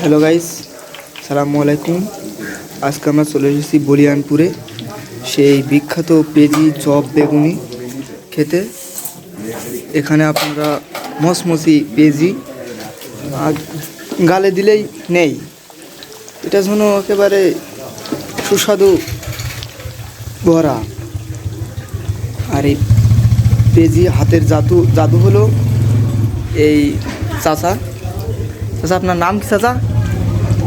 Hello guys সালামু আলাইকুম আজকে আমরা চলে এসেছি বলিয়ানপুরে। সেই বিখ্যাত পেজি, চপ, বেগুনি খেতে। এখানে আপনারা মসমসি পেজি আর গালে দিলেই নেই। এটা যেন একেবারে সুস্বাদু ভরা আর এই পেজি হাতের জাদু জাদু হলো এই চাচা। চাচা, আপনার নাম কি চাচা?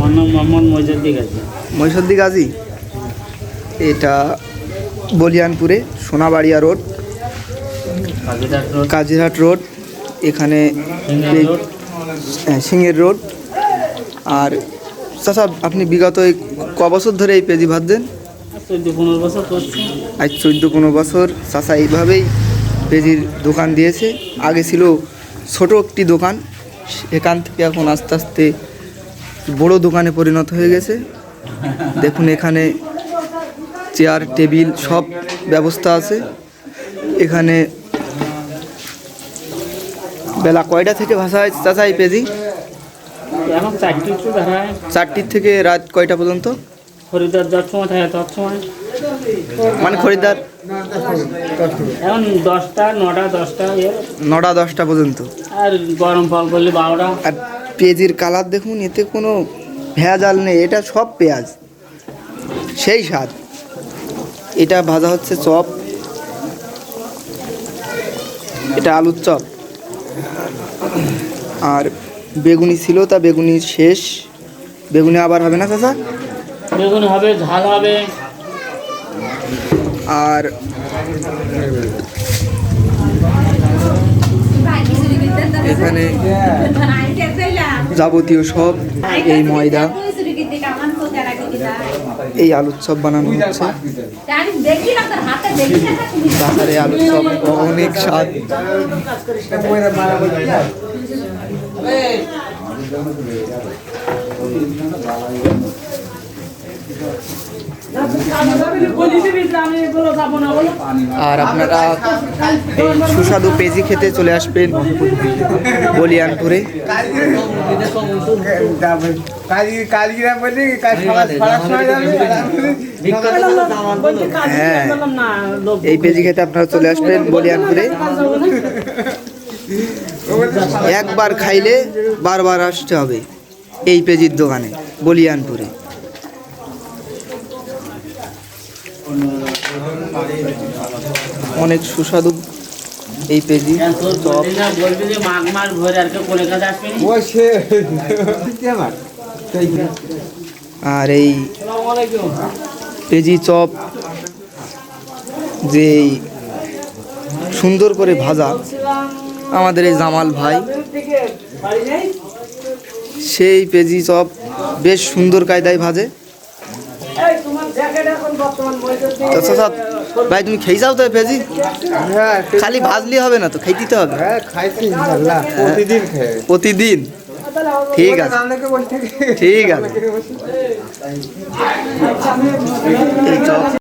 আমার নাম মোহাম্মদ মইজুদ্দিন আছে মহিষদ্দি গাজী? এটা বলিয়ানপুরে সোনাবাড়িয়া রোড কাজিরহাট রোড। এখানে রোড। হ্যাঁ, সিংহের রোড। আর চাচা আপনি বিগত এই ক বছর ধরে এই পেজি ভাজছেন চোদ্দ পনেরো বছর করছি। আজ চোদ্দ কোনো বছর চাচা এইভাবেই পেজির দোকান দিয়েছে। আগে ছিল ছোট একটি দোকান এখান থেকে এখন আস্তে আস্তে বড় দোকানে পরিণত হয়ে গেছে। দেখুন এখানে চেয়ার টেবিল সব ব্যবস্থা আছে। এখানে বেলা কয়টা থেকে ভাষা হয় চাচা এই পেজি চারটির থেকে রাত কয়টা পর্যন্ত? খরিদার যার সময় থাকে তার সময়। মানে খরিদ্দার? এখন দশটা নটা দশটা নটা দশটা পর্যন্ত। আর গরম ফল করলে বারোটা। আর পেঁয়াজের কালার দেখুন এতে কোনো ভেজাল নেই এটা সব পেঁয়াজ। সেই স্বাদ। এটা ভাজা হচ্ছে চপ। এটা আলুর চপ। আর বেগুনি ছিল তা বেগুনি শেষ। বেগুনি আবার হবে না চাচা? বেগুন হবে ঝাল হবে। আর এখানে যাবতীয় সব এই ময়দা এই আলুর চপ বানানো হচ্ছে। বাজারে আলুর চপ অনেক স্বাদ। আর আপনারা এই সুস্বাদু পেজি খেতে চলে আসবেন বলিয়ানপুরে। হ্যাঁ এই পেজি খেতে আপনারা চলে আসবেন বলিয়ানপুরে। একবার খাইলে বারবার আসতে হবে এই পেজির দোকানে, বলিয়ানপুরে। অনেক সুস্বাদু এই পেজি চপ। আর এই পেজি চপ যে সুন্দর করে ভাজা আমাদের এই জামাল ভাই। সেই পেজি চপ বেশ সুন্দর কায়দায় ভাজে। আচ্ছা আচ্ছা। ভাই তুমি খেয়ে যাও তো ভেজি। হ্যাঁ খালি ভাজলি হবে না তো খেয়ে দিতে হবে। হ্যাঁ প্রতিদিন প্রতিদিন। ঠিক আছে। ঠিক আছে।